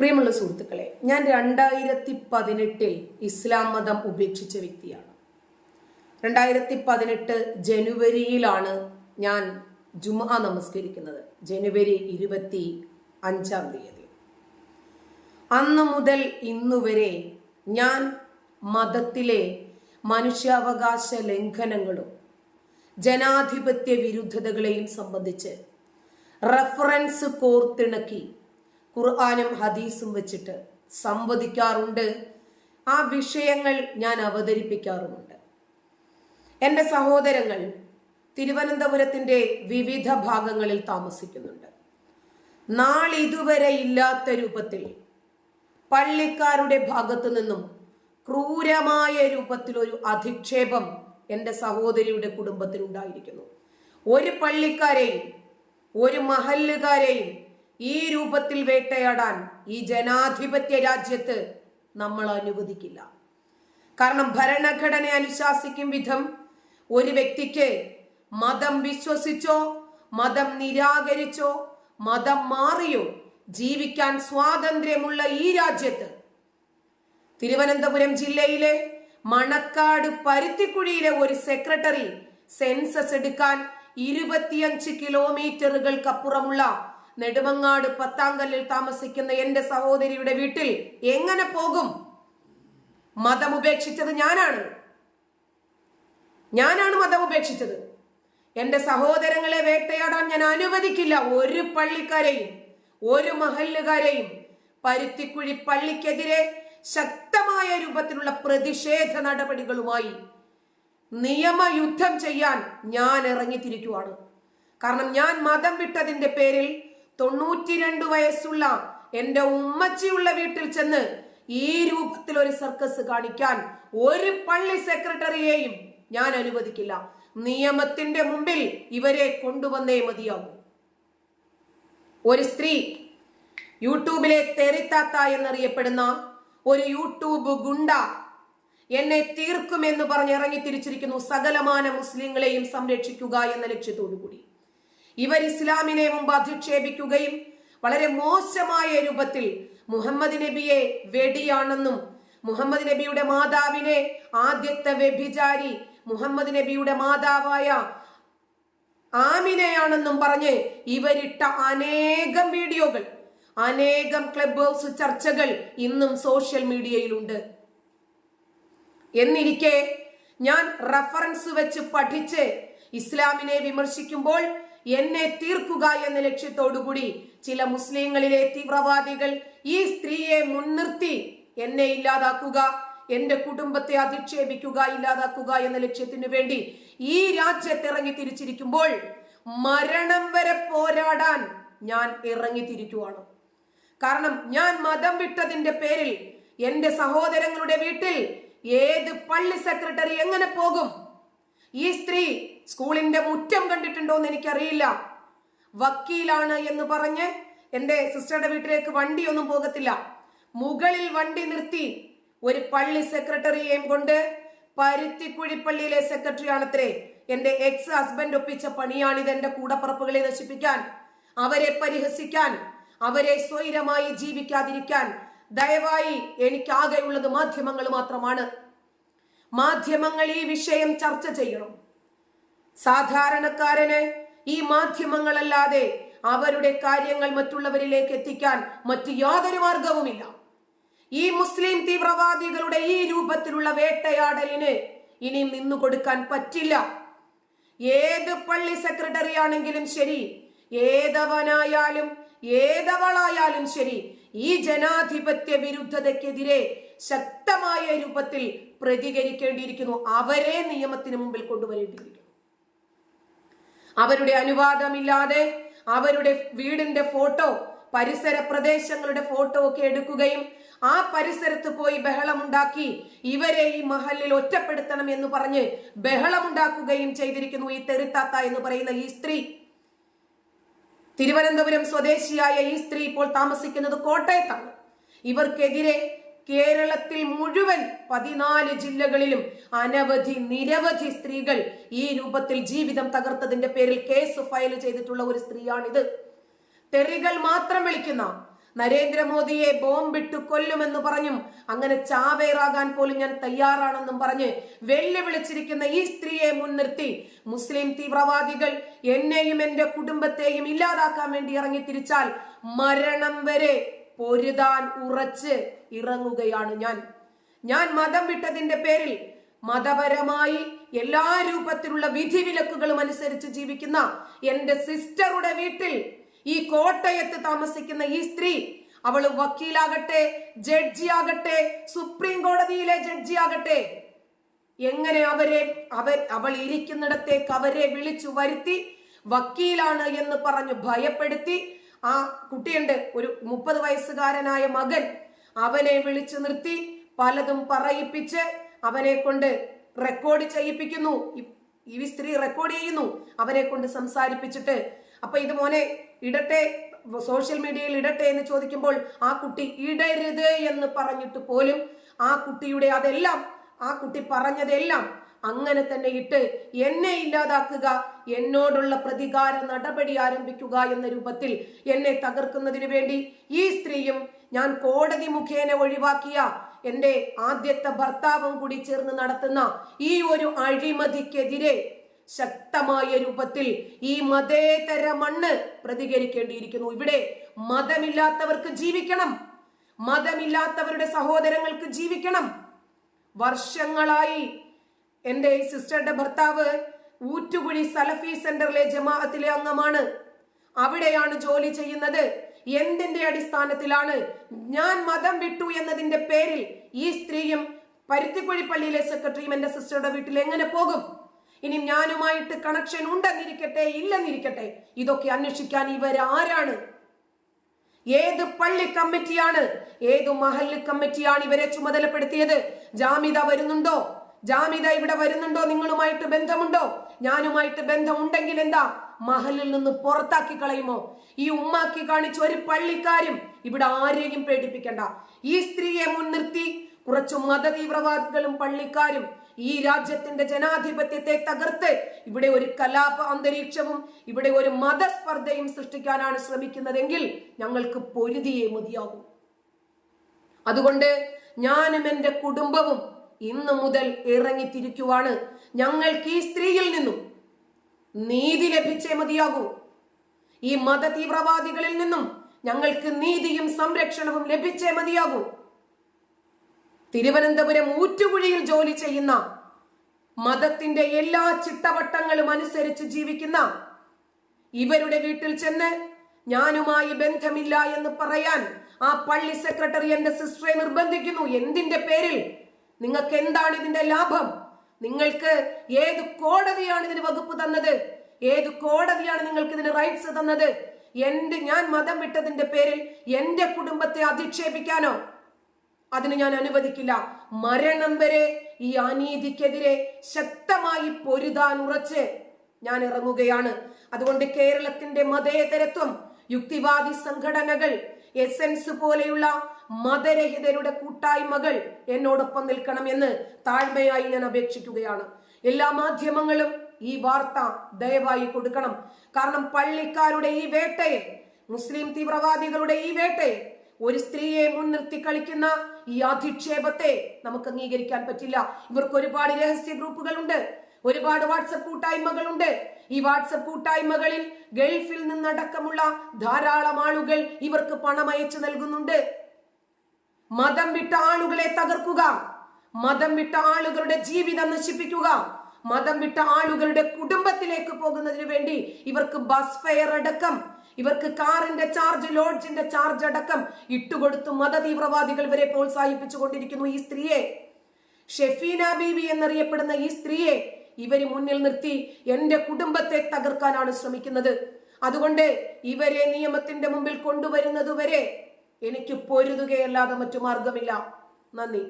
പ്രിയമുള്ള സുഹൃത്തുക്കളെ ഞാൻ രണ്ടായിരത്തി പതിനെട്ടിൽ ഇസ്ലാം മതം ഉപേക്ഷിച്ച വ്യക്തിയാണ്. രണ്ടായിരത്തി പതിനെട്ട് ജനുവരിയിലാണ് ഞാൻ ജുമ നമസ്കരിക്കുന്നത്. ജനുവരി ഇരുപത്തി അഞ്ചാം തീയതി. അന്ന് മുതൽ ഇന്നുവരെ ഞാൻ മതത്തിലെ മനുഷ്യാവകാശ ലംഘനങ്ങളും ജനാധിപത്യ വിരുദ്ധതകളെയും സംബന്ധിച്ച് റഫറൻസ് കോർത്തിണക്കി ഖുർആാനും ഹദീസും വെച്ചിട്ട് സംവദിക്കാറുണ്ട്. ആ വിഷയങ്ങൾ ഞാൻ അവതരിപ്പിക്കാറുമുണ്ട്. എന്റെ സഹോദരങ്ങൾ തിരുവനന്തപുരത്തിന്റെ വിവിധ ഭാഗങ്ങളിൽ താമസിക്കുന്നുണ്ട്. നാളിതുവരെ ഇല്ലാത്ത രൂപത്തിൽ പള്ളിക്കാരുടെ ഭാഗത്തു നിന്നും ക്രൂരമായ രൂപത്തിൽ ഒരു അധിക്ഷേപം എന്റെ സഹോദരിയുടെ കുടുംബത്തിൽ ഉണ്ടായിരിക്കുന്നു. ഒരു പള്ളിക്കാരെയും ഒരു മഹല്ലുകാരെയും ഈ രൂപത്തിൽ വേട്ടയാടാൻ ഈ ജനാധിപത്യ രാജ്യത്ത് നമ്മൾ അനുവദിക്കില്ല. കാരണം ഭരണഘടന അനുശാസിക്കും വിധം ഒരു വ്യക്തിക്ക് മതം വിശ്വസിച്ചോ മതം നിരാകരിച്ചോ മതം മാറിയോ ജീവിക്കാൻ സ്വാതന്ത്ര്യമുള്ള ഈ രാജ്യത്ത് തിരുവനന്തപുരം ജില്ലയിലെ മണക്കാട് പരുത്തിക്കുഴിയിലെ ഒരു സെക്രട്ടറി സെൻസസ് എടുക്കാൻ ഇരുപത്തിയഞ്ച് കിലോമീറ്ററുകൾക്കപ്പുറമുള്ള നെടുമങ്ങാട് പത്താങ്കല്ലിൽ താമസിക്കുന്ന എന്റെ സഹോദരിയുടെ വീട്ടിൽ എങ്ങനെ പോകും? മതം ഉപേക്ഷിച്ചത് ഞാനാണ്. ഞാനാണ് മതം ഉപേക്ഷിച്ചത്. എന്റെ സഹോദരങ്ങളെ വേട്ടയാടാൻ ഞാൻ അനുവദിക്കില്ല. ഒരു പള്ളിക്കാരെയും ഒരു മഹല്ലുകാരെയും പരുത്തിക്കുഴി പള്ളിക്കെതിരെ ശക്തമായ രൂപത്തിലുള്ള പ്രതിഷേധ നടപടികളുമായി നിയമയുദ്ധം ചെയ്യാൻ ഞാൻ ഇറങ്ങിത്തിരിക്കുവാണ്. കാരണം ഞാൻ മതം വിട്ടതിന്റെ പേരിൽ തൊണ്ണൂറ്റിരണ്ട് വയസ്സുള്ള എന്റെ ഉമ്മച്ചിയുള്ള വീട്ടിൽ ചെന്ന് ഈ രൂപത്തിൽ ഒരു സർക്കസ് കാണിക്കാൻ ഒരു പള്ളി സെക്രട്ടറിയെയും ഞാൻ അനുവദിക്കില്ല. നിയമത്തിന്റെ മുമ്പിൽ ഇവരെ കൊണ്ടുവന്നേ മതിയാകൂ ഒരു സ്ത്രീ യൂട്യൂബിലെ തെറിത്താത്ത എന്നറിയപ്പെടുന്ന ഒരു യൂട്യൂബ് ഗുണ്ട എന്നെ തീർക്കുമെന്ന് പറഞ്ഞ് ഇറങ്ങി തിരിച്ചിരിക്കുന്നു. സകലമാന മുസ്ലിങ്ങളെയും സംരക്ഷിക്കുക എന്ന ലക്ഷ്യത്തോടു കൂടി ഇവർ ഇസ്ലാമിനെ മുമ്പ് അധിക്ഷേപിക്കുകയും വളരെ മോശമായ രൂപത്തിൽ മുഹമ്മദ് നബിയെ വെടിയാണെന്നും മുഹമ്മദ് നബിയുടെ മാതാവിനെ ആദ്യത്തെ വ്യഭിചാരി മുഹമ്മദ് നബിയുടെ മാതാവായ ആമിനയാണെന്നും പറഞ്ഞ് ഇവരിട്ട അനേകം വീഡിയോകൾ അനേകം ക്ലബ് ഹൗസ് ചർച്ചകൾ ഇന്നും സോഷ്യൽ മീഡിയയിലുണ്ട്. എന്നിരിക്കെ ഞാൻ റഫറൻസ് വെച്ച് പഠിച്ച് ഇസ്ലാമിനെ വിമർശിക്കുമ്പോൾ എന്നെ തീർക്കുക എന്ന ലക്ഷ്യത്തോടുകൂടി ചില മുസ്ലിങ്ങളിലെ തീവ്രവാദികൾ ഈ സ്ത്രീയെ മുൻനിർത്തി എന്നെ ഇല്ലാതാക്കുക എന്റെ കുടുംബത്തെ അധിക്ഷേപിക്കുക ഇല്ലാതാക്കുക എന്ന ലക്ഷ്യത്തിനു വേണ്ടി ഈ രാജ്യത്ത് ഇറങ്ങി തിരിച്ചിരിക്കുമ്പോൾ മരണം വരെ പോരാടാൻ ഞാൻ ഇറങ്ങി തിരിക്കുവാണ്. കാരണം ഞാൻ മതം വിട്ടതിന്റെ പേരിൽ എന്റെ സഹോദരങ്ങളുടെ വീട്ടിൽ ഏത് പള്ളി സെക്രട്ടറി എങ്ങനെ പോകും? ഈ സ്ത്രീ സ്കൂളിന്റെ മുറ്റം കണ്ടിട്ടുണ്ടോ എന്ന് എനിക്കറിയില്ല. വക്കീലാണ് എന്ന് പറഞ്ഞ് എന്റെ സിസ്റ്ററുടെ വീട്ടിലേക്ക് വണ്ടിയൊന്നും പോകത്തില്ല. മുകളിൽ വണ്ടി നിർത്തി ഒരു പള്ളി സെക്രട്ടറിയെയും കൊണ്ട് പരുത്തിക്കുഴിപ്പള്ളിയിലെ സെക്രട്ടറി ആണത്രേ എന്റെ എക്സ് ഹസ്ബൻഡ് ഒപ്പിച്ച പണിയാണിത് എന്റെ കൂടപ്പറപ്പുകളെ നശിപ്പിക്കാൻ അവരെ പരിഹസിക്കാൻ അവരെ സ്വൈരമായി ജീവിക്കാതിരിക്കാൻ. ദയവായി എനിക്കാകെയുള്ളത് മാധ്യമങ്ങൾ മാത്രമാണ്. മാധ്യമങ്ങൾ ഈ വിഷയം ചർച്ച ചെയ്യണം. സാധാരണക്കാരന് ഈ മാധ്യമങ്ങളല്ലാതെ അവരുടെ കാര്യങ്ങൾ മറ്റുള്ളവരിലേക്ക് എത്തിക്കാൻ മറ്റു യാതൊരു മാർഗവുമില്ല. ഈ മുസ്ലിം തീവ്രവാദികളുടെ ഈ രൂപത്തിലുള്ള വേട്ടയാടലിന് ഇനി നിന്നു കൊടുക്കാൻ പറ്റില്ല. ഏത് പള്ളി സെക്രട്ടറി ആണെങ്കിലും ശരി ഏതവനായാലും ഏതവളായാലും ശരി ഈ ജനാധിപത്യ വിരുദ്ധതയ്ക്കെതിരെ ശക്തമായ രൂപത്തിൽ പ്രതികരിക്കേണ്ടിയിരിക്കുന്നു. അവരെ നിയമത്തിന് മുമ്പിൽ കൊണ്ടുവരേണ്ടിയിരിക്കുന്നു. അവരുടെ അനുവാദമില്ലാതെ അവരുടെ വീടിന്റെ ഫോട്ടോ പരിസര പ്രദേശങ്ങളുടെ ഫോട്ടോ ഒക്കെ എടുക്കുകയും ആ പരിസരത്ത് പോയി ബഹളമുണ്ടാക്കി ഇവരെ ഈ മഹലിൽ ഒറ്റപ്പെടുത്തണം എന്ന് പറഞ്ഞ് ബഹളമുണ്ടാക്കുകയും ചെയ്തിരിക്കുന്നു ഈ തെറിത്താത്ത എന്ന് പറയുന്ന ഈ സ്ത്രീ. തിരുവനന്തപുരം സ്വദേശിയായ ഈ സ്ത്രീ ഇപ്പോൾ താമസിക്കുന്നത് കോട്ടയത്താണ്. ഇവർക്കെതിരെ കേരളത്തിൽ മുഴുവൻ പതിനാല് ജില്ലകളിലും അനവധി നിരവധി സ്ത്രീകൾ ഈ രൂപത്തിൽ ജീവിതം തകർത്തതിന്റെ പേരിൽ കേസ് ഫയൽ ചെയ്തിട്ടുള്ള ഒരു സ്ത്രീയാണിത്. തെറികൾ മാത്രം വിളിക്കുന്ന നരേന്ദ്രമോദിയെ ബോംബിട്ട് കൊല്ലുമെന്ന് പറഞ്ഞും അങ്ങനെ ചാവേറാകാൻ പോലും ഞാൻ തയ്യാറാണെന്നും പറഞ്ഞ് വെല്ലുവിളിച്ചിരിക്കുന്ന ഈ സ്ത്രീയെ മുൻനിർത്തി മുസ്ലിം തീവ്രവാദികൾ എന്നെയും എന്റെ കുടുംബത്തെയും ഇല്ലാതാക്കാൻ വേണ്ടി ഇറങ്ങി തിരിച്ചാൽ മരണം വരെ പൊരുതാൻ ഉറച്ച് ഇറങ്ങുകയാണ് ഞാൻ. ഞാൻ മതം വിട്ടതിന്റെ പേരിൽ മതപരമായി എല്ലാ രൂപത്തിലുള്ള വിധിവിലക്കുകളും അനുസരിച്ച് ജീവിക്കുന്ന എന്റെ സിസ്റ്ററുടെ വീട്ടിൽ ഈ കോട്ടയത്ത് താമസിക്കുന്ന ഈ സ്ത്രീ അവൾ വക്കീലാകട്ടെ ജഡ്ജിയാകട്ടെ സുപ്രീം കോടതിയിലെ ജഡ്ജിയാകട്ടെ. എങ്ങനെ അവരെ അവർ അവൾ ഇരിക്കുന്നിടത്തേക്ക് അവരെ വിളിച്ചു വരുത്തി വക്കീലാണ് എന്ന് പറഞ്ഞു ഭയപ്പെടുത്തി ആ കുട്ടിയുണ്ട് ഒരു മുപ്പത് വയസ്സുകാരനായ മകൻ അവനെ വിളിച്ചു നിർത്തി പലതും പറയിപ്പിച്ച് അവനെ കൊണ്ട് റെക്കോർഡ് ചെയ്യിപ്പിക്കുന്നു. ഈ- സ്ത്രീ റെക്കോർഡ് ചെയ്യുന്നു അവനെ കൊണ്ട് സംസാരിപ്പിച്ചിട്ട്. അപ്പൊ ഇത് മോനെ ഇടട്ടെ സോഷ്യൽ മീഡിയയിൽ ഇടട്ടെ എന്ന് ചോദിക്കുമ്പോൾ ആ കുട്ടി ഇടരുത് എന്ന് പറഞ്ഞിട്ട് പോലും ആ കുട്ടിയുടെ അതെല്ലാം ആ കുട്ടി പറഞ്ഞതെല്ലാം അങ്ങനെ തന്നെ ഇട്ട് എന്നെ ഇല്ലാതാക്കുക എന്നോടുള്ള പ്രതികാര നടപടി ആരംഭിക്കുക എന്ന രൂപത്തിൽ എന്നെ തകർക്കുന്നതിന് വേണ്ടി ഈ സ്ത്രീയും ഞാൻ കോടതി മുഖേന ഒഴിവാക്കിയ എന്റെ ആദ്യത്തെ ഭർത്താവും കൂടി ചേർന്ന് നടത്തുന്ന ഈ ഒരു അഴിമതിക്കെതിരെ ശക്തമായ രൂപത്തിൽ ഈ മതേതര മണ്ണ് പ്രതികരിക്കേണ്ടിയിരിക്കുന്നു. ഇവിടെ മതമില്ലാത്തവർക്ക് ജീവിക്കണം. മതമില്ലാത്തവരുടെ സഹോദരങ്ങൾക്ക് ജീവിക്കണം. വർഷങ്ങളായി എന്റെ സിസ്റ്ററുടെ ഭർത്താവ് ഊറ്റുകുഴി സലഫി സെന്ററിലെ ജമാഅത്തിലെ അംഗമാണ്. അവിടെയാണ് ജോലി ചെയ്യുന്നത്. എന്തിന്റെ അടിസ്ഥാനത്തിലാണ്? ഞാൻ മതം വിട്ടു എന്നതിന്റെ പേരിൽ ഈ സ്ത്രീയും പരുത്തിക്കുഴി പള്ളിയിലെ സെക്രട്ടറിയും എന്റെ സിസ്റ്ററുടെ വീട്ടിൽ എങ്ങനെ പോകും? ഇനി ഞാനുമായിട്ട് കണക്ഷൻ ഉണ്ടെന്നിരിക്കട്ടെ ഇല്ലെന്നിരിക്കട്ടെ ഇതൊക്കെ അന്വേഷിക്കാൻ ഇവർ ആരാണ്? ഏത് പള്ളി കമ്മിറ്റിയാണ്? ഏത് മഹല്ല് കമ്മിറ്റിയാണ് ഇവരെ ചുമതലപ്പെടുത്തിയത്? ജാമിത വരുന്നുണ്ടോ? ജാമിത ഇവിടെ വരുന്നുണ്ടോ? നിങ്ങളുമായിട്ട് ബന്ധമുണ്ടോ? ഞാനുമായിട്ട് ബന്ധമുണ്ടെങ്കിൽ എന്താ? മഹലിൽ നിന്ന് പുറത്താക്കി കളയുമോ? ഈ ഉമ്മാക്കി കാണിച്ച ഒരു പള്ളിക്കാരും ഇവിടെ ആരെയും പേടിപ്പിക്കണ്ട. ഈ സ്ത്രീയെ മുൻനിർത്തി കുറച്ചു മതതീവ്രവാദികളും പള്ളിക്കാരും ഈ രാജ്യത്തിന്റെ ജനാധിപത്യത്തെ തകർത്ത് ഇവിടെ ഒരു കലാപ അന്തരീക്ഷവും ഇവിടെ ഒരു മതസ്പർദ്ധയും സൃഷ്ടിക്കാനാണ് ശ്രമിക്കുന്നതെങ്കിൽ ഞങ്ങൾക്ക് പൊരുതിയേ മതിയാകും. അതുകൊണ്ട് ഞാനും എന്റെ കുടുംബവും ഇന്നു മുതൽ ഇറങ്ങിത്തിരിക്കുവാണ്. ഞങ്ങൾക്ക് ഈ സ്ത്രീയിൽ നിന്നും നീതി ലഭിച്ചേ മതിയാകൂ. ഈ മത തീവ്രവാദികളിൽ നിന്നും ഞങ്ങൾക്ക് നീതിയും സംരക്ഷണവും ലഭിച്ചേ മതിയാകൂ. തിരുവനന്തപുരം ഊറ്റുകുഴിയിൽ ജോലി ചെയ്യുന്ന മതത്തിന്റെ എല്ലാ ചിട്ടവട്ടങ്ങളും അനുസരിച്ച് ജീവിക്കുന്ന ഇവരുടെ വീട്ടിൽ ചെന്ന് ഞാനുമായി ബന്ധമില്ല എന്ന് പറയാൻ ആ പള്ളി സെക്രട്ടറി എന്റെ സിസ്റ്ററെ നിർബന്ധിക്കുന്നു. എന്തിന്റെ പേരിൽ? നിങ്ങൾക്ക് എന്താണ് ഇതിന്റെ ലാഭം? നിങ്ങൾക്ക് ഏത് കോടതിയാണ് ഇതിന് വകുപ്പ് തന്നത്? ഏത് കോടതിയാണ് നിങ്ങൾക്ക് ഇതിന് റൈറ്റ്സ് തന്നത്? എന്റെ ഞാൻ മതം വിട്ടതിന്റെ പേരിൽ എന്റെ കുടുംബത്തെ അധിക്ഷേപിക്കാനോ അതിന് ഞാൻ അനുവദിക്കില്ല. മരണം വരെ ഈ അനീതിക്കെതിരെ ശക്തമായി പൊരുതാൻ ഉറച്ച് ഞാൻ ഇറങ്ങുകയാണ്. അതുകൊണ്ട് കേരളത്തിന്റെ മതേതരത്വം യുക്തിവാദി സംഘടനകൾ എസെൻസ് പോലെയുള്ള മതരഹിതരുടെ കൂട്ടായ്മകൾ എന്നോടൊപ്പം നിൽക്കണം എന്ന് താഴ്മയായി ഞാൻ അപേക്ഷിക്കുകയാണ്. എല്ലാ മാധ്യമങ്ങളും ഈ വാർത്ത ദയവായി കൊടുക്കണം. കാരണം പള്ളിക്കാരുടെ ഈ വേട്ടയെ മുസ്ലിം തീവ്രവാദികളുടെ ഈ വേട്ടയെ ഒരു സ്ത്രീയെ മുൻനിർത്തി കളിക്കുന്ന ഈ അധിക്ഷേപത്തെ നമുക്ക് അംഗീകരിക്കാൻ പറ്റില്ല. ഇവർക്ക് ഒരുപാട് രഹസ്യ ഗ്രൂപ്പുകളുണ്ട്. ഒരുപാട് വാട്സപ്പ് കൂട്ടായ്മകളുണ്ട്. ഈ വാട്സപ്പ് കൂട്ടായ്മകളിൽ ഗൾഫിൽ നിന്നടക്കമുള്ള ധാരാളം ആളുകൾ ഇവർക്ക് പണം അയച്ചു നൽകുന്നുണ്ട്. മതം വിട്ട ആളുകളെ തകർക്കുക. മതം വിട്ട ആളുകളുടെ ജീവിതം നശിപ്പിക്കുക. മതം വിട്ട ആളുകളുടെ കുടുംബത്തിലേക്ക് പോകുന്നതിന് വേണ്ടി ഇവർക്ക് ബസ് ഫെയർ അടക്കം ഇവർക്ക് കാറിന്റെ ചാർജ് ലോഡ്ജിന്റെ ചാർജ് അടക്കം ഇട്ടുകൊടുത്ത് മത തീവ്രവാദികൾ ഇവരെ പ്രോത്സാഹിപ്പിച്ചുകൊണ്ടിരിക്കുന്നു ഈ സ്ത്രീയെ. ഷെഫീന ബീവി എന്നറിയപ്പെടുന്ന ഈ സ്ത്രീയെ ഇവർ മുന്നിൽ നിർത്തി എന്റെ കുടുംബത്തെ തകർക്കാനാണ് ശ്രമിക്കുന്നത്. അതുകൊണ്ട് ഇവരെ നിയമത്തിന്റെ മുമ്പിൽ കൊണ്ടുവരുന്നതുവരെ എനിക്ക് പൊരുതുകയല്ലാതെ മറ്റു മാർഗമില്ല. നന്ദി.